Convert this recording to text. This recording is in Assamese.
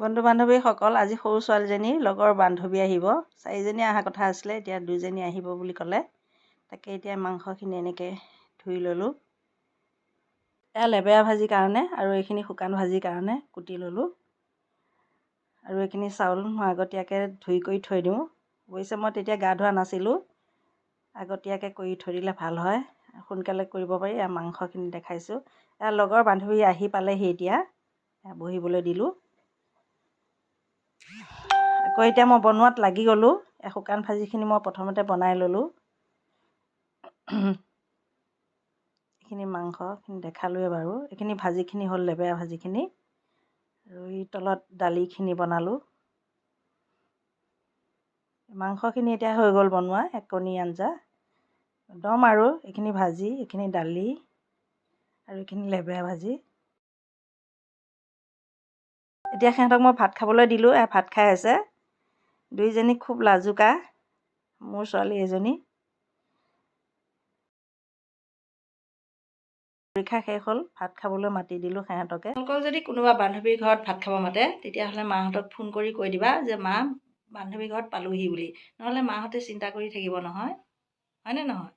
বন্ধু বান্ধৱীসকল আজি সৰু ছোৱালীজনীৰ লগৰ বান্ধৱী আহিব। চাৰিজনী অহা কথা আছিলে এতিয়া দুইজনী আহিব বুলি ক'লে। তাকে এতিয়া মাংসখিনি এনেকৈ ধুই ল'লোঁ। এয়া লেবেৰা ভাজিৰ কাৰণে আৰু এইখিনি শুকান ভাজিৰ কাৰণে কুটি ল'লোঁ। আৰু এইখিনি চাউল মই আগতীয়াকৈ ধুই কৰি থৈ দিওঁ। অৱশ্যে মই তেতিয়া গা ধোৱা নাছিলোঁ। আগতীয়াকৈ কৰি থৈ দিলে ভাল হয়। সোনকালে কৰিব পাৰি আৰু মাংসখিনি দেখাইছোঁ। এয়া লগৰ বান্ধৱী আহি পালেহি এতিয়া। বহিবলৈ দিলোঁ। আকৌ এতিয়া মই বনোৱাত লাগি গ'লোঁ শুকান ভাজিখিনি মই প্ৰথমতে বনাই ল'লোঁ। এইখিনি মাংসখিনি দেখালোঁৱে বাৰু। এইখিনি ভাজিখিনি হ'ল লেবেৰা ভাজিখিনি। আৰু এই তলত দালিখিনি বনালোঁ। মাংসখিনি এতিয়া হৈ গ'ল বনোৱা এক কণী আঞ্জা। দম আৰু এইখিনি ভাজি এইখিনি দালি আৰু এইখিনি লেবেৰা ভাজি। এতিয়া সিহঁতক মই ভাত খাবলৈ দিলোঁ ভাত খাই আছে। দুইজনী খুব লাজুকা মোৰ ছোৱালী এজনী। পৰীক্ষা শেষ হ'ল ভাত খাবলৈ মাতি দিলোঁ সিহঁতকে। তোমালোকক যদি কোনোবা বান্ধৱীৰ ঘৰত ভাত খাব মাতে তেতিয়াহ'লে মাহঁতক ফোন কৰি কৈ দিবা যে মা বান্ধৱী ঘৰত পালোহি বুলি। নহ'লে মাহঁতে চিন্তা কৰি থাকিব নহয়। হয়নে নহয়?